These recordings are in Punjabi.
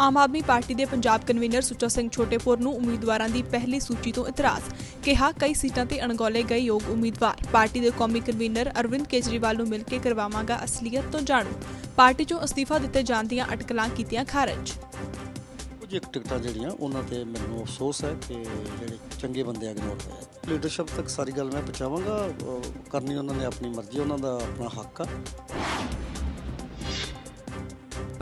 ਆਮ ਆਦਮੀ ਪਾਰਟੀ ਦੇ ਪੰਜਾਬ ਕਨਵੀਨਰ ਸੁੱਚਾ ਸਿੰਘ ਛੋਟੇਪੁਰ ਨੂੰ ਉਮੀਦਵਾਰਾਂ ਦੀ ਪਹਿਲੀ ਸੂਚੀ ਤੋਂ ਇਤਰਾਜ਼ ਕਿਹਾ ਕਈ ਸੀਟਾਂ ਤੇ ਅਣਗੌਲੇ ਗਏ ਯੋਗ ਉਮੀਦਵਾਰ। ਪਾਰਟੀ ਦੇ ਕੌਮੀ ਕਨਵੀਨਰ ਅਰਵਿੰਦ ਕੇਜਰੀਵਾਲ ਨੂੰ ਮਿਲ ਕੇ ਕਰਵਾਵਾਂਗਾ ਅਸਲੀਅਤ ਤੋਂ ਜਾਣੂ। ਪਾਰਟੀ ਚੋਂ ਅਸਤੀਫਾ ਦਿੱਤੇ ਜਾਣ ਦੀਆਂ ਅਟਕਲਾਂ ਕੀਤੀਆਂ ਖਾਰਜ। ਕੁਝ ਇੱਕ ਟਿਕਟਾਂ ਜਿਹੜੀਆਂ ਉਹਨਾਂ ਤੇ ਮੈਨੂੰ ਅਫਸੋਸ ਹੈ ਕਿ ਜਿਹੜੇ ਚੰਗੇ ਬੰਦੇ ਇਗਨੋਰ ਹੋਏ ਲੀਡਰਸ਼ਿਪ ਤੱਕ ਸਾਰੀ ਗੱਲ ਮੈਂ ਪਹੁੰਚਾਵਾਂਗਾ ਕਰਨੀ ਉਹਨਾਂ ਨੇ ਆਪਣੀ ਮਰਜ਼ੀ ਉਹਨਾਂ ਦਾ ਆਪਣਾ ਹੱਕ ਆ।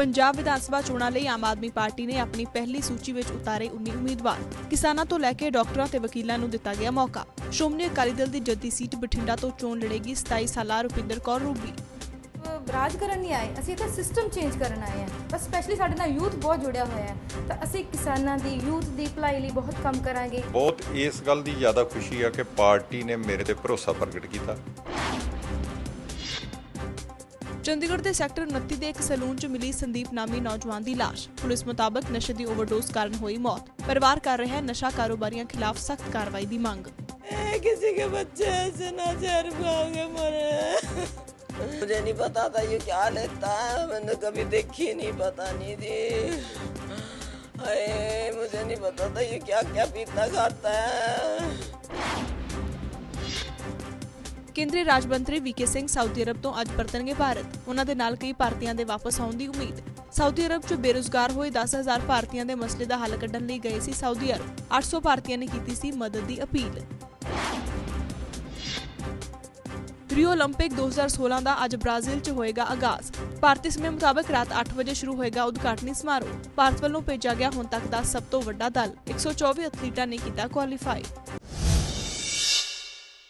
ਪੰਜਾਬ ਵਿਧਾਨ ਸਭਾ ਚੋਣਾਂ ਲਈ ਆਮ ਆਦਮੀ ਪਾਰਟੀ ਨੇ ਆਪਣੀ ਪਹਿਲੀ ਸੂਚੀ ਵਿੱਚ ਉਤਾਰੇ 19 ਉਮੀਦਵਾਰ। ਕਿਸਾਨਾਂ ਤੋਂ ਲੈ ਕੇ ਡਾਕਟਰਾਂ ਤੇ ਵਕੀਲਾਂ ਨੂੰ ਦਿੱਤਾ ਗਿਆ ਮੌਕਾ। ਸ਼੍ਰੋਮਣੀ ਅਕਾਲੀ ਦਲ ਦੀ ਜੱਦੀ ਸੀਟ ਬਠਿੰਡਾ ਤੋਂ ਚੋਣ ਲੜੇਗੀ 27 ਸਾਲਾ ਰੁਪਿੰਦਰ ਕੌਰ ਰੂਬੀ। ਬਰਾਜ ਕਰਨ ਨਹੀਂ ਆਏ। ਅਸੀਂ ਤਾਂ ਸਿਸਟਮ ਚੇਂਜ ਕਰਨ ਆਏ ਹਾਂ। ਬਸ ਸਪੈਸ਼ਲੀ ਸਾਡੇ ਨਾਲ ਯੂਥ ਬਹੁਤ ਜੁੜਿਆ ਹੋਇਆ ਹੈ। ਤਾਂ ਅਸੀਂ ਕਿਸਾਨਾਂ ਦੀ ਯੂਥ ਦੀ ਭਲਾਈ ਲਈ ਬਹੁਤ ਕੰਮ ਕਰਾਂਗੇ। ਬਹੁਤ ਇਸ ਗੱਲ ਦੀ ਜ਼ਿਆਦਾ ਖੁਸ਼ੀ ਆ ਕਿ ਪਾਰਟੀ ਨੇ ਮੇਰੇ ਤੇ ਭਰੋਸਾ ਪ੍ਰਗਟ ਕੀਤਾ। ਚੰਡੀਗੜ੍ਹ ਦੇ ਸੈਕਟਰ 29 ਦੇ ਇੱਕ ਸੈਲੂਨ 'ਚ ਮਿਲੀ ਸੰਦੀਪ ਨਾਮੀ ਨੌਜਵਾਨ ਦੀ ਲਾਸ਼ ਪੁਲਿਸ ਮੁਤਾਬਕ ਨਸ਼ੇ ਦੀ ਓਵਰਡੋਜ਼ ਕਾਰਨ ਹੋਈ ਮੌਤ ਪਰਿਵਾਰ ਕਰ ਰਿਹਾ ਹੈ ਨਸ਼ਾ ਕਾਰੋਬਾਰੀਆਂ ਖਿਲਾਫ ਸਖਤ ਕਾਰਵਾਈ ਦੀ ਮੰਗ किसी के बच्चे ऐसे ना जहर खाओगे मरे मुझे नहीं पता था ये क्या लेता है मैंने कभी देखी नहीं पता नहीं थी हाय मुझे नहीं पता था ये क्या क्या पीता खाता है ਕੇਂਦਰੀ ਰਾਜ ਮੰਤਰੀ ਵੀਕੇ ਸਿੰਘ ਸਾਊਦੀ ਅਰਬ ਤੋਂ ਅੱਜ ਪਰਤਣਗੇ ਭਾਰਤ ਉਹਨਾਂ ਦੇ ਨਾਲ ਕਈ ਭਾਰਤੀਆਂ ਦੇ ਵਾਪਸ ਆਉਣ ਦੀ ਉਮੀਦ ਸਾਊਦੀ ਅਰਬ 'ਚ ਬੇਰੁਜ਼ਗਾਰ ਹੋਏ 10000 ਭਾਰਤੀਆਂ ਦੇ ਮਸਲੇ ਦਾ ਹੱਲ ਕੱਢਣ ਲਈ ਗਏ ਸੀ ਸਾਊਦੀ ਅਰਬ 800 ਭਾਰਤੀਆਂ ਨੇ ਕੀਤੀ ਸੀ ਮਦਦ ਦੀ ਅਪੀਲ ਰੀਓ 올림픽 2016 ਦਾ ਅੱਜ ਬ੍ਰਾਜ਼ੀਲ 'ਚ ਹੋਏਗਾ ਆਗਾਜ਼ ਭਾਰਤੀ ਸਮੇਂ ਮੁਤਾਬਕ ਰਾਤ 8 ਵਜੇ ਸ਼ੁਰੂ ਹੋਏਗਾ ਉਦਘਾਟਨੀ ਸਮਾਰੋਹ ਭਾਰਤ ਵੱਲੋਂ ਭੇਜਿਆ ਗਿਆ ਹੁਣ ਤੱਕ ਦਾ ਸਭ ਤੋਂ ਵੱਡਾ ਦਲ 124 ਐਥਲੀਟਾਂ ਨੇ ਕੀਤਾ ਕੁਆਲੀਫਾਈ